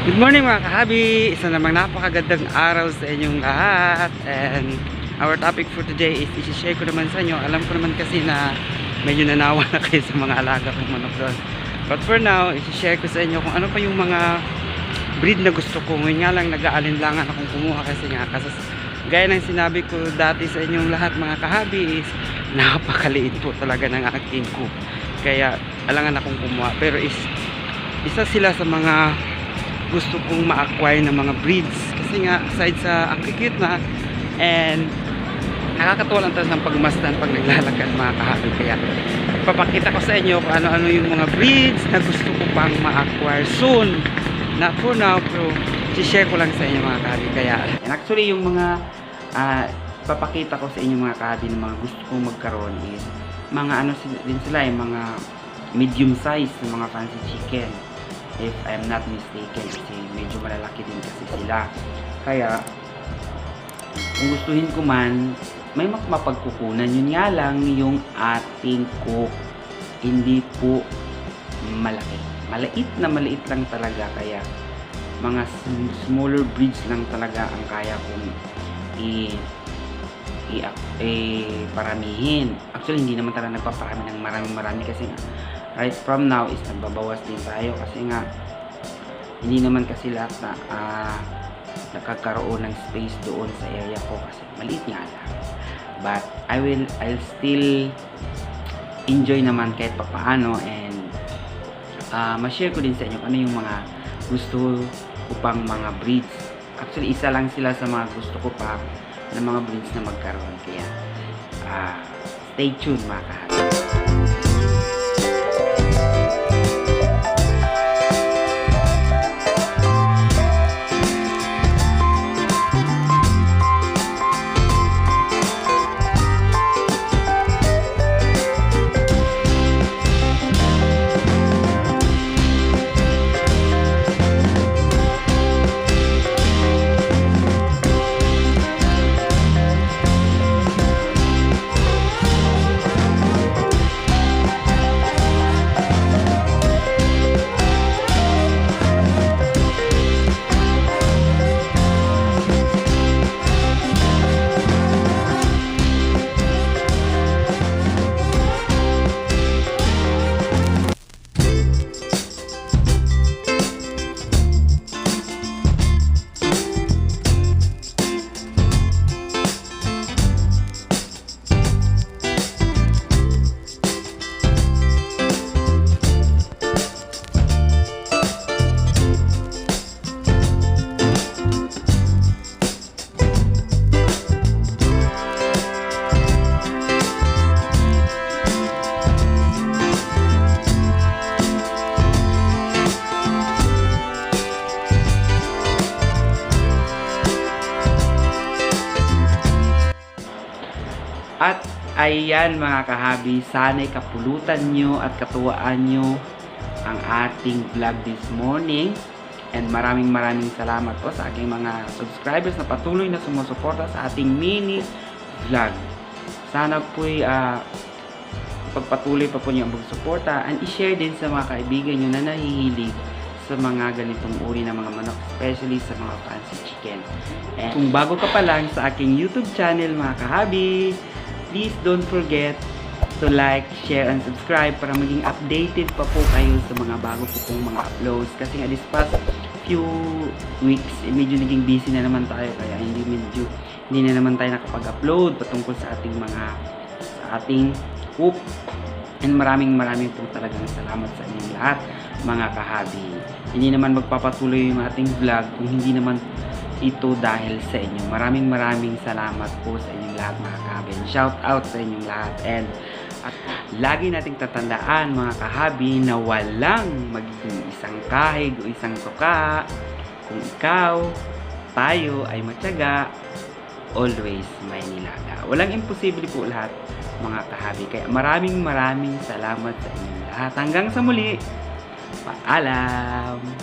Good morning mga kahabi! Isa namang napakagandang araw sa inyong lahat. And our topic for today is isi-share ko naman sa inyo. Alam ko naman kasi na medyo nanawa na kayo sa mga alaga kong manok doon. But for now, isi-share ko sa inyo kung ano pa yung mga breed na gusto ko. Ngayon nga lang nag-aalinlangan akong kumuha kasi nga kasi gaya ng sinabi ko dati sa inyong lahat mga kahabi is napakaliit po talaga ng aking coop. Kaya alangan akong kumuha. Pero is isa sila sa mga gusto kong ma-acquire ng mga breeds. Kasi nga aside sa ang cute na and nakakatuwa lang talaga ng pagmasdan pag naglalakad mga kahabi kaya papakita ko sa inyo kung ano-ano yung mga breeds na gusto ko pang ma-acquire soon. Not for now pero share ko lang sa inyo mga kahabi kaya and actually yung mga ah, papakita ko sa inyo mga kahabi ng mga gusto kong magkaroon is mga ano din sila yung mga medium size ng mga fancy chicken if I'm not mistaken kasi medyo malalaki din kasi sila. Kaya kung gustuhin ko man may mapagkukunan. Yun nga lang yung ating cook hindi po malaki. Maliit na maliit lang talaga kaya mga sm- smaller breeds lang talaga ang kaya kong i i eh, paramihin. Actually, hindi naman talaga nagpaparami ng maraming marami kasi nga, right from now is nagbabawas din tayo kasi nga hindi naman kasi lahat na ah, nakakaroon ng space doon sa area ko kasi maliit nga lang. But I will I'll still enjoy naman kahit papaano and ah ma-share ko din sa inyo ano yung mga gusto ko pang mga breeds. Actually, isa lang sila sa mga gusto ko pa ng mga breeds na magkaroon. Kaya, ah, stay tuned mga kahabi. At ayan mga kahabi, sana'y kapulutan nyo at katuwaan nyo ang ating vlog this morning. And maraming maraming salamat po sa aking mga subscribers na patuloy na sumusuporta sa ating mini vlog. Sana po'y ah, pagpatuloy pa po niyo ang pagsuporta and i-share din sa mga kaibigan nyo na nahihilig sa mga ganitong uri ng mga manok, especially sa mga fancy chicken. And kung bago ka pa lang sa aking YouTube channel mga kahabi, please don't forget to like, share, and subscribe para maging updated pa po kayo sa mga bago po pong mga uploads. Kasi nga this past few weeks, eh, medyo naging busy na naman tayo kaya hindi medyo hindi na naman tayo nakapag-upload patungkol sa ating mga sa ating hoop and maraming maraming po talagang salamat sa inyong lahat mga kahabi hindi naman magpapatuloy yung ating vlog kung hindi naman ito dahil sa inyo maraming maraming salamat po sa inyong lahat mga kahabi and shout out sa inyong lahat and at lagi nating tatandaan mga kahabi na walang magiging isang kahig o isang tuka kung ikaw tayo ay matyaga always may nilaga. Walang imposible po lahat mga kahabi. Kaya maraming maraming salamat sa inyong lahat. Hanggang sa muli, paalam!